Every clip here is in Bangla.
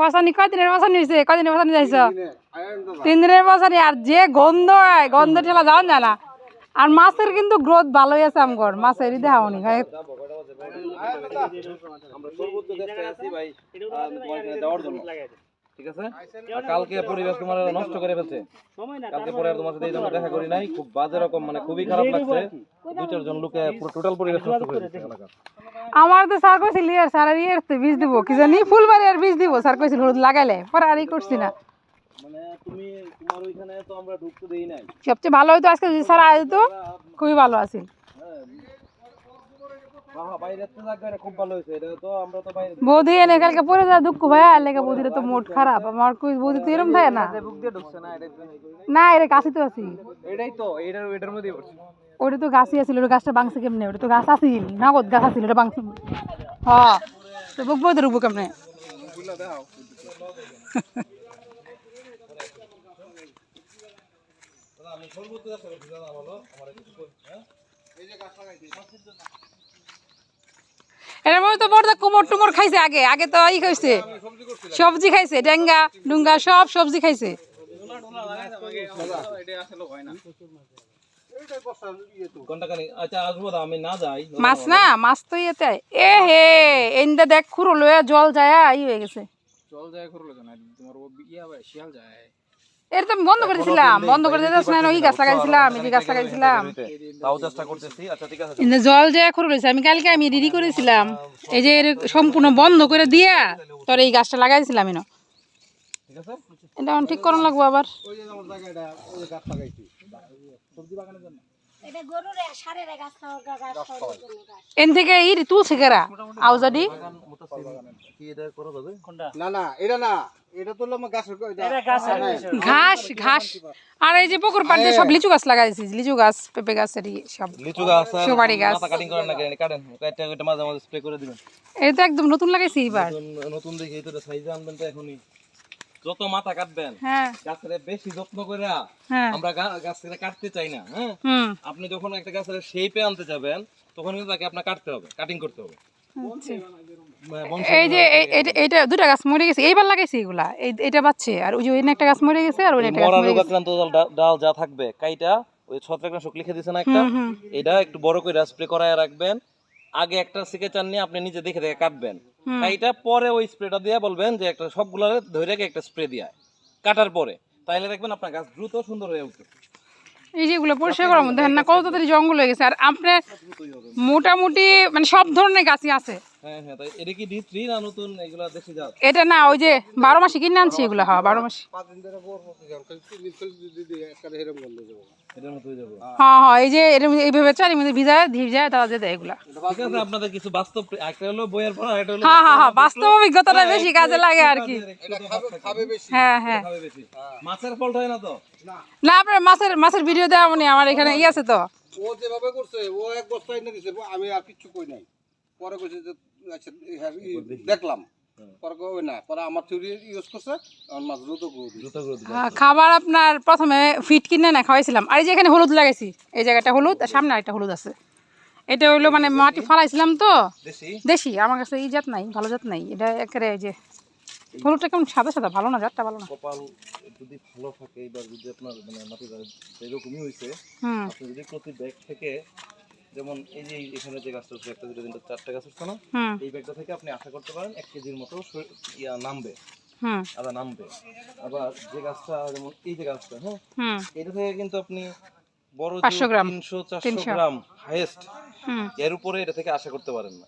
পছানি কয়দিনের বসানি হয়েছে কয়দিনের বসানি যাইছ? তিন দিনের বসানি আর যে গন্ধ গন্ধ ঠেলা যাওয়া যায় না আর মাছের কিন্তু গ্রোথ ভালোই আছে আমগর মাছের দেখাওনি ভাই। ঠিক আছে? কালকে পরিবেশ তোমার নষ্ট করে ফেলছে। কালকে পরে আর তোমার সাথে এই জন্য দেখা করি নাই খুব বাজে রকম মানে খুবই খারাপ লাগছে। দু চারজন লোকে পুরো টোটাল পরিবেশ নষ্ট করে দিচ্ছে আমার তো স্যার কইছিল ইয়ে স্যার আর ইয়ে তো বীজ দিব। কি জানি ফুলবাড়ি আর বীজ দিব স্যার কইছিল হলুদ লাগাইলে পরে আর ই করছি না। মানে তুমি তোমার ওইখানে তো আমরা ঢুকতে দেই নাই। সবচেয়ে ভালো হইতো আজকে স্যার আয় তো খুবই ভালো আছিল। বৌদি এনে কালকে পরে যা দুঃখ ভাই আর লেগে বৌদির তো মোট খারাপ। আমার কই বৌদি তো এরম থাকে না? না এর কাছে তো আছি। এটাই তো এটার এটার মধ্যেই পড়ছে। ওটা তো গাছই আছিল ওটা গাছটা বাংছে কেমনে? ওটা তো গাছ আছিল নগদ গাছ আছিল ওটা বাংছে হ্যাঁ তো বুক বৌদি রুকবো কেমনে? এর মধ্যে তো বড় কুমোর টুমোর খাইছে আগে আগে তো ই খাইছে। সবজি খাইছে, ডেঙ্গা, ডুঙ্গা, সব সবজি খাইছে। মাছ না, মাছ তো ইয়েতে এ হে, এন্দা দেখ লয়ে জল যায়, ই হয়ে গেছে। চল যায় কেন তোমার ও শিয়াল যায়। এর তো আমি বন্ধ করেছিলাম বন্ধ করে দিতে না ওই গাছ লাগাইছিলাম এই যে গাছ লাগাইছিলাম তাও চেষ্টা করতেছি। আচ্ছা ঠিক আছে। এন্দা জল যে এখন রয়েছে আমি কালকে আমি রেডি করেছিলাম। এই যে এর সম্পূর্ণ বন্ধ করে দিয়া তোর এই গাছটা লাগাইছিলাম এনো। ঠিক আছে? এটা এখন ঠিক করানো লাগবো আবার। এটা গাছ গাছ খাওয়ার জন্য। এন থেকে ই তুলছে কেরা? আউজাডি কি এটা করা যাবে? না না এটা না এটা তো এটা ঘাস ঘাস। আর এই যে পুকুর পাড় সব লিচু গাছ লাগাইছি লিচু গাছ পেঁপে সব। লিচু গাছ সুপারি গাছ। কাটিং করেন না কাটেন কাটটা মাঝে মাঝে স্প্রে করে দিবেন। এটা একদম নতুন লাগাইছি এবার নতুন দেখে এই আনবেন তো এখনই। যত মাথা কাটবেন হ্যাঁ। গাছের বেশি যত্ন করে হ্যাঁ। আমরা গাছের কাটতে চাই না হ্যাঁ? আপনি যখন একটা গাছের শেপে আনতে যাবেন তখন কিন্তু তাকে আপনার কাটতে হবে কাটিং করতে হবে। আচ্ছা। মানে এই যে এইটা দুটা গাছ মরে গেছে এইবার লাগাইছি এগুলা এটা বাচ্চে আর ওই যে ওই একটা গাছ মরে গেছে আর ওই একটা গাছ মরে গেছে। ডাল- যা থাকবে কাইটা ওই ছত্রাকনাশক লিখে দিয়েছে না একটা। এটা একটু বড় করে স্প্রে করায় রাখবেন আগে একটা সিগনেচার নিয়ে আপনি নিজে দেখে দেখে কাটবেন। এটা পরে ওই স্প্রেটা দিয়ে বলবেন যে একটা সবগুলা ধরে রেখে একটা স্প্রে দিয়া। কাটার পরে। তাইলে দেখবেন আপনার গাছ দ্রুত সুন্দর হয়ে উঠবে। এই যে এগুলো পরিষ্কার করার মধ্যে না কত তাড়াতাড়ি জঙ্গল হয়ে গেছে। আর আপনার মোটামুটি মানে সব ধরনের গাছই আছে। হ্যাঁ হ্যাঁ তাই এটা কি না নতুন? এগুলা দেখে যাও। এটা না ওই যে বারো মাসে কিনে আনছি এগুলো হ্যাঁ বারো মাসে। পাঁচ দিন ধরে বড় হচ্ছে যখন তিন দিন চলে যদি একটা হেরম গন্ধ যাবে। এটার হয়ে যাবে। হ্যাঁ হ্যাঁ এই যে এরম এইভাবে চারি মধ্যে ভিজায় ভিজায় তারা দিয়ে দেয় এগুলা। ঠিক আছে আপনাদের কিছু বাস্তব একটা হলো বইয়ের পড়া একটা হলো হ্যাঁ হ্যাঁ হ্যাঁ বাস্তব অভিজ্ঞতাটা বেশি কাজে লাগে আর কি। এটা খাবে খাবে বেশি। হ্যাঁ হ্যাঁ। খাবে বেশি। মাছের হয় না তো? না। আপনার মাছের মাছের ভিডিও দেওয়া মানে আমার এখানে ই আছে তো। ও যেভাবে করছে ও এক বস্তা এনে দিছে আমি আর কিচ্ছু কই নাই। পরে কইছে যে আচ্ছা হ্যাঁ, দেখলাম। খাবার আপনার প্রথমে ফিট কিনে না খাওয়াইছিলাম। আর এই যে এখানে হলুদ লাগাইছি এই জায়গাটা হলুদ আর সামনে একটা হলুদ আছে। এটা হইল মানে মাটি ফালাইছিলাম তো। দেশি? দেশি আমার কাছে এই জাত নাই ভালো জাত নাই। এটা একেবারে এই যে হলুদটা কেমন সাদা সাদা ভালো না জাতটা ভালো না। কপাল যদি ভালো থাকে এবার যদি আপনার মানে মাটিটা এরকমই হয়েছে আপনি যদি প্রতি ব্যাগ থেকে যেমন এই যে এখানে যে গাছটা হচ্ছে একটা দুটো তিনটা চারটা গাছ হচ্ছে না এই ব্যাগটা থেকে আপনি আশা করতে পারেন এক কেজির মতো ইয়া নামবে। আদা নামবে। আবার যে গাছটা যেমন এই যে গাছটা হ্যাঁ এটা থেকে কিন্তু আপনি বড় 500 গ্রাম। তিনশো চারশো গ্রাম হাইয়েস্ট হুম। এর উপরে এটা থেকে আশা করতে পারেন না।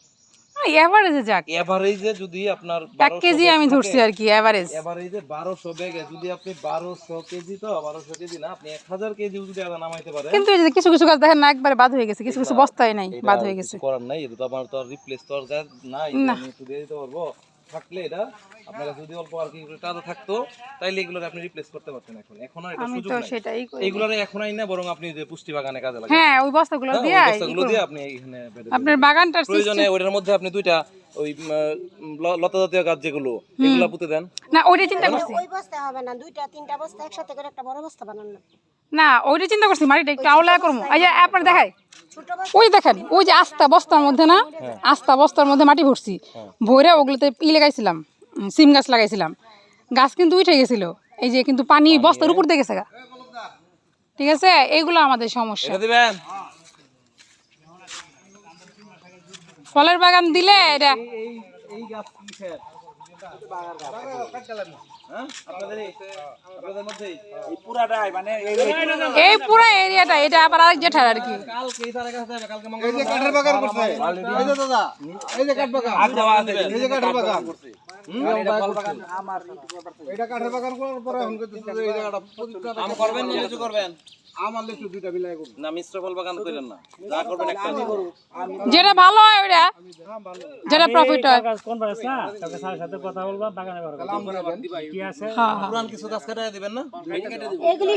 এভারেজে যাক। এভারেজে যদি আপনার এক কেজি আমি ধরছি আর কি এভারেজ এভারেজে 1200 ব্যাগে যদি আপনি 1200 কেজি তো 1200 কেজি না আপনি এক হাজার কেজি যদি আদা নামাইতে পারেন। কিন্তু এই যে কিছু কিছু গাছ দেখেন না একবারে বাদ হয়ে গেছে কিছু কিছু বস্তায় নাই বাদ হয়ে গেছে। করার নাই এটা তো আমার তো রিপ্লেস তো আর নাই আমি একটু দিয়ে দিতে পারব। থাকলে এটা আপনার কাছে যদি অল্প আর কি টাকা থাকতো তাইলে এগুলো আপনি রিপ্লেস করতে পারতেন এখন। এখন আর এটা আমি সুযোগ তো নাই এইগুলোর এখন আই না বরং আপনি যে পুষ্টি বাগানে কাজে লাগান হ্যাঁ ওই বস্তাগুলো হ্যাঁ, দিয়ে বস্তাগুলো দিয়ে আপনি এখানে আপনার বাগানটার প্রয়োজনে ওইটার মধ্যে আপনি দুইটা ওই লতা জাতীয় গাছ যেগুলো এগুলো পুঁতে দেন। না ওইটা চিন্তা করছি ওই বস্তা হবে না দুইটা তিনটা বস্তা একসাথে করে একটা বড় বস্তা বানানো না ওইটা চিন্তা করছি মাটিটা একটু আওলা করব। এই যে আপনার দেখাই। ওই দেখেন ওই যে আস্তা বস্তার মধ্যে না আস্তা বস্তার মধ্যে মাটি ভরছি। ভরে ওগুলোতে ই লাগাইছিলাম সিম গাছ লাগাইছিলাম। গাছ কিন্তু উঠে গেছিল এই যে কিন্তু পানি বস্তার উপর দিয়ে গেছে গা। ঠিক আছে? এইগুলো আমাদের সমস্যা। এটা ফলের বাগান দিলে এটা এই হ্যাঁ? আপনাদের আপনাদের মধ্যে এই পুরাটাই মানে এই পুরো এরিয়াটা এটা আবার আরেক জেঠার আর কি। কালকে এই তারা কাছে কালকে এই যে কাঠের বাগান করছে। এই যে দাদা এই যে কাঠ বাগান। এই যে কাঠের বাগান। করছে। এটা কাঠের বাগান করার পরে এখন করবেন? আমার লিচু দুইটা মিলাই করব। না মিশ্র ফল বাগান করেন না। যা করবেন একটা যেটা ভালো হয় ওটা যেটা প্রফিট হয়। কোন বার আছে না? তাকে স্যারের সাথে কথা বলবা বাগানে বার কি আছে? হ্যাঁ হ্যাঁ। পুরান কিছু গাছ কাটা দিবেন না? এগুলি